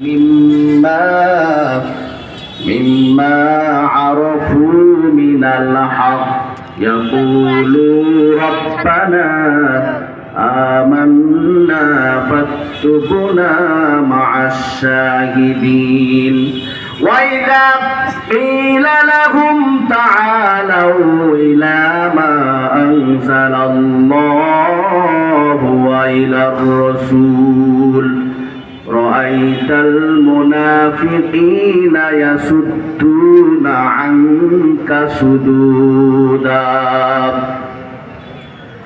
مما مما عرفوا من الحق. يقولوا ربنا آمنا فاكتبنا مع الشاهدين. وإذا قيل لهم تعالوا إلى ما أنزل الله وإلى الرسول. رأيت المنافقين يسدون عنك سدودا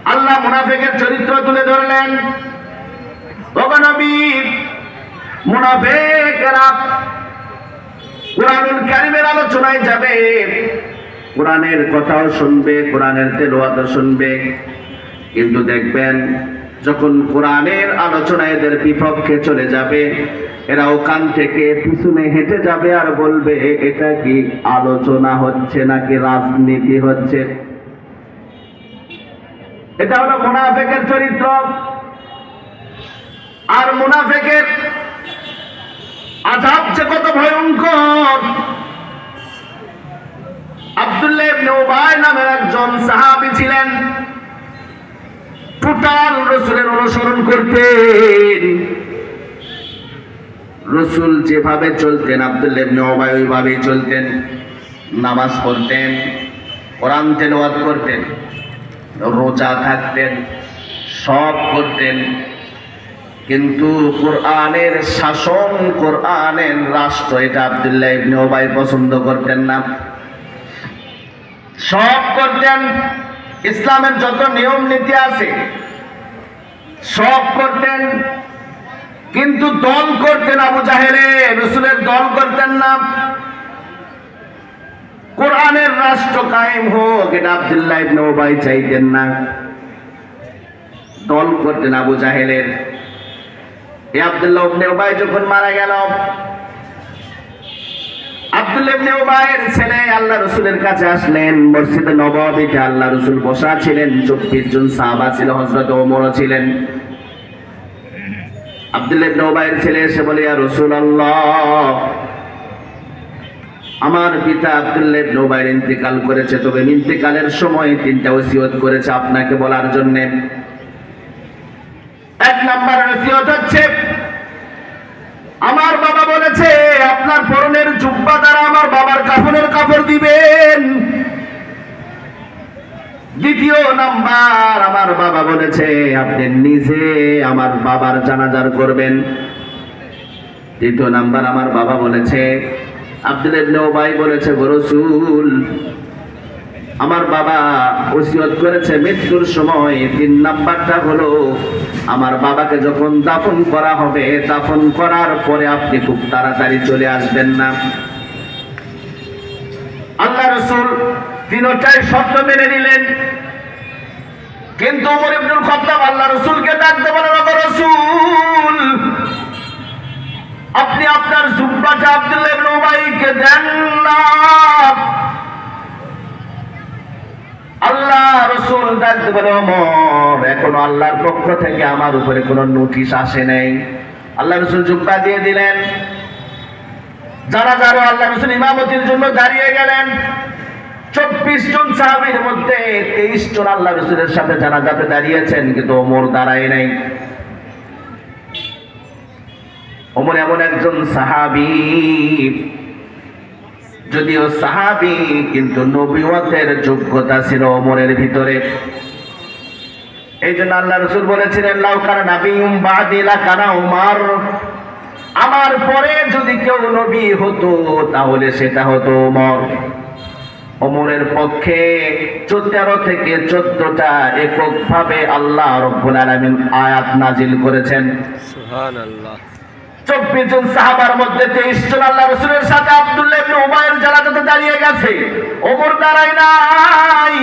আল্লাহ মুনাফিকের চরিত্র তুলে ধরলেন নবী মুনাফিকেরা কোরআনুল কারিমের আলোচনায় যাবে কোরআনের কথাও শুনবে কোরআনের তেলোয়াতও শুনবে কিন্তু দেখবেন যখন কোরআনের আলোচনা এদের বিপক্ষে চলে যাবে এরা ওখান থেকে পিছনে হেঁটে যাবে আর বলবে, এটা কি আলোচনা হচ্ছে নাকি রাজনীতি হচ্ছে? এটা হলো মোনাফেকের চরিত্র। আর মোনাফেকের আজাব যে কত ভয়ঙ্কর! আব্দুল্লাহ নামের একজন সাহাবী ছিলেন। টোটাল রসুলের অনুসরণ করতেন। রসুল যেভাবে চলতেন, আব্দুল্লাহ ইবনে ওইভাবেই চলতেন। নামাজ পড়তেন, কোরআন তেলাওয়াত করতেন, রোজা থাকতেন, সব করতেন। কিন্তু কোরআনের শাসন, কোরআনের রাষ্ট্র, এটা আব্দুল্লাহ ইবনে ওবাই পছন্দ করতেন না। সব করতেন। ইসলামের যত নিয়ম নীতি আছে সব করতেন, কিন্তু দল করতেন আবু জাহেলে, রসুলের দল করতেন না। কোরআনের রাষ্ট্র কায়েম হোক, এটা আবদুল্লাহ ইবনে ওবাই চাইতেন না। দল করতেন আবু জাহেলের। এই আবদুল্লাহ ইবনে উবাই যখন মারা গেল আমার পিতা আব্দুল্লাহ ইবনে উবাইর ইন্তেকাল করেছে। তবে ইন্তেকালের সময় তিনটা ওসিয়ত করেছে আপনাকে বলার জন্য। এক নাম্বার ওসিয়ত হচ্ছে, আমার বাবা বলেছে, আপনার দিবেন। দ্বিতীয় নাম্বার আমার বাবা বলেছে, আপনি নিজে আমার বাবার জানাজার করবেন। তৃতীয় নাম্বার আমার বাবা বলেছে, আব্দুল ইবনে উবাই বলেছে, গো রসুল, আমার বাবা ওসিয়ত করেছে মৃত্যুর সময়। তিন নাম্বারটা হলো, আমার বাবাকে যখন দাফন করা হবে, দাফন করার পরে আপনি খুব তাড়াতাড়ি চলে আসবেন না। আল্লাহ রসুল তিনটাই শব্দ মেনে নিলেন। কিন্তু ওমর ইবনুল খাত্তাব আল্লাহ রসুলকে ডাকতে বলেন, ওগো রসুল, আপনি আপনার জুব্বাটা আব্দুল্লাহ ইবনে উবাইকে দেন না। আল্লাহ রসুল ডাকতে বলে ওমর, এখনও আল্লাহর পক্ষ থেকে আমার উপরে কোনো নোটিশ আসে নাই। আল্লাহ রসুল জুব্বা দিয়ে দিলেন। যারা যারা আল্লাহ রসুল ইমামতির জন্য দাঁড়িয়ে গেলেন, চব্বিশ জন সাহাবির মধ্যে তেইশ জন আল্লাহ রসুলের সাথে যারা যাতে দাঁড়িয়েছেন, কিন্তু ওমর দাঁড়ায় নাই। ওমর এমন একজন সাহাবি, যদিও সাহাবি, কিন্তু নবীয়তের যোগ্যতা ছিল ওমরের ভিতরে। এই জন্য আল্লাহ রসুল বলেছিলেন লাউকার নাবিউম বাদিলা কানা উমার। আমার পরে যদি কেউ নবী হতো তাহলে সেটা হতো ওমর। ওমরের পক্ষে তেরো থেকে চোদ্দটা এককভাবে আল্লাহ রব্বুল আলামিন আয়াত নাজিল করেছেন। চব্বিশ জন সাহাবার মধ্যে তেইশ জন আল্লাহ রসুলের সাথে আব্দুল্লাহ উবাইয়ের জানাজাতে দাঁড়িয়ে গেছে। ওমর দাঁড়ায় নাই।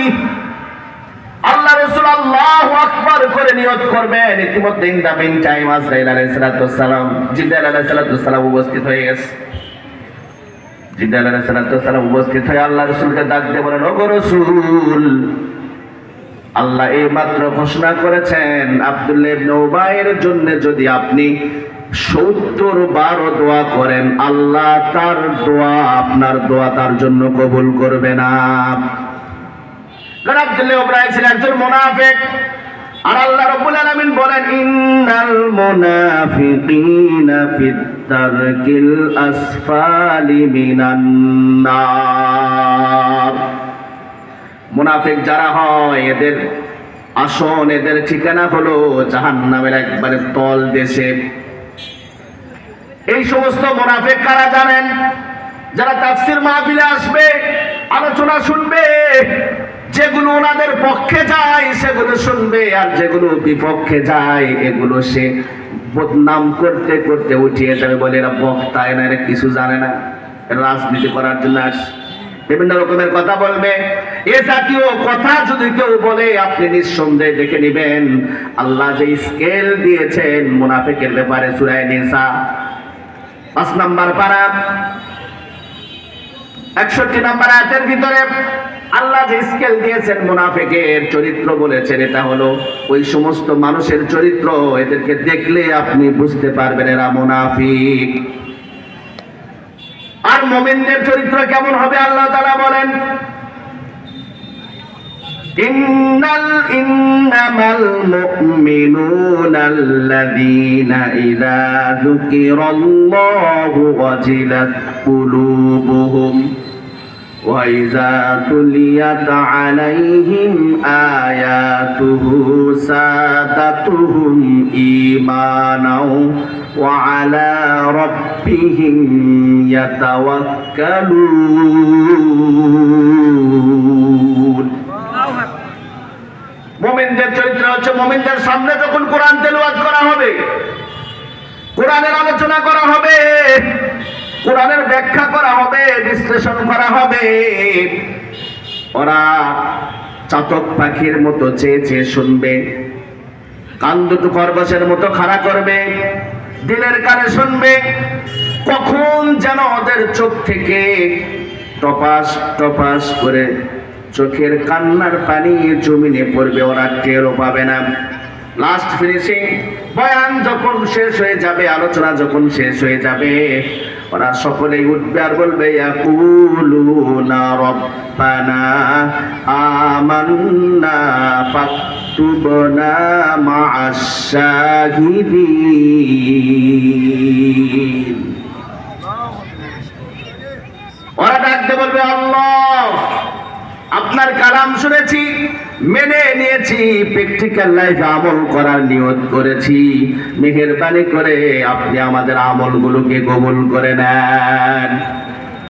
আল্লাহ এই মাত্র ঘোষণা করেছেন, আব্দুল্লাহ ইবনে উবাইয়ের জন্য যদি আপনি সত্তর বারো দোয়া করেন, আল্লাহ তার দোয়া আপনার দোয়া তার জন্য কবুল করবে না। একজন মুনাফিক। আর আল্লাহ আসফালি মুনাফিক যারা হয়, এদের আসন, এদের ঠিকানা হলো জাহান্নামের একবারে তল দেশে। এই সমস্ত মুনাফিক কারা জানেন? যারা তাফসির মাহফিলে আসবে, আলোচনা শুনবে যেগুলো ওনাদের পক্ষে যায়, সেগুলো শুনবে, আর যেগুলো বিপক্ষে যায়, এগুলো সে বদনাম করতে করতে উঠিয়ে যাবে বলে এরা বক্তা, এরা এরা কিছু জানে না। রাজনীতি করার জন্য আসছে বিভিন্ন রকমের কথা বলবে। এ জাতীয় কথা যদি কেউ বলে, আপনি নিঃসন্দেহে দেখে নেবেন, আল্লাহ যে স্কেল দিয়েছেন মুনাফিকের ব্যাপারে সুরায় নিসা। পাঁচ নাম্বার পারা। একষট্টি নাম্বার আয়াতের ভিতরে আল্লাহ যে স্কেল দিয়েছেন মুনাফিকের চরিত্র বলেছেন, এটা হলো ওই সমস্ত মানুষের চরিত্র। এদেরকে দেখলে আপনি বুঝতে পারবেন এরা মুনাফিক। আর মোমিনদের চরিত্র কেমন হবে আল্লাহ তাআলা বলেন? ইন্নাল ইন্নামাল মুমিনুনা ইযা যুকিরাল্লাহু ওয়াজিলাত কুলুবুহুম। وإذا تليت عليهم آياته سادتهم إيمانا وعلى ربهم يتوكلون মোমিনদের চরিত্র হচ্ছে মোমিনদের সামনে যখন কোরআন তেলাওয়াত করা হবে কোরআনের আলোচনা করা হবে কোরআনের ব্যাখ্যা করা হবে বিশ্লেষণ করা হবে। ওরা চাতক পাখির মতো চেয়ে চেয়ে শুনবে। কান দুটো খরগোশের মতো খাড়া করবে। দিনের কানে শুনবে। কখন যেন ওদের চোখ থেকে টপাস টপাস করে চোখের কান্নার পানি জমিনে পড়বে। ওরা টেরও পাবে না। লাস্ট ফিনিশিং বয়ান যখন শেষ হয়ে যাবে, আলোচনা যখন শেষ হয়ে যাবে, ওরা সকলেই উঠবে আর বলবে ওরা ডাকতে বলবে, আল্লাহ, আপনার কালাম শুনেছি মেনে নিয়েছি প্র্যাকটিক্যাল লাইফ আমল করার নিয়ত করেছি। মেহেরবানি করে আপনি আমাদের আমলগুলোকে কবুল করে নেন।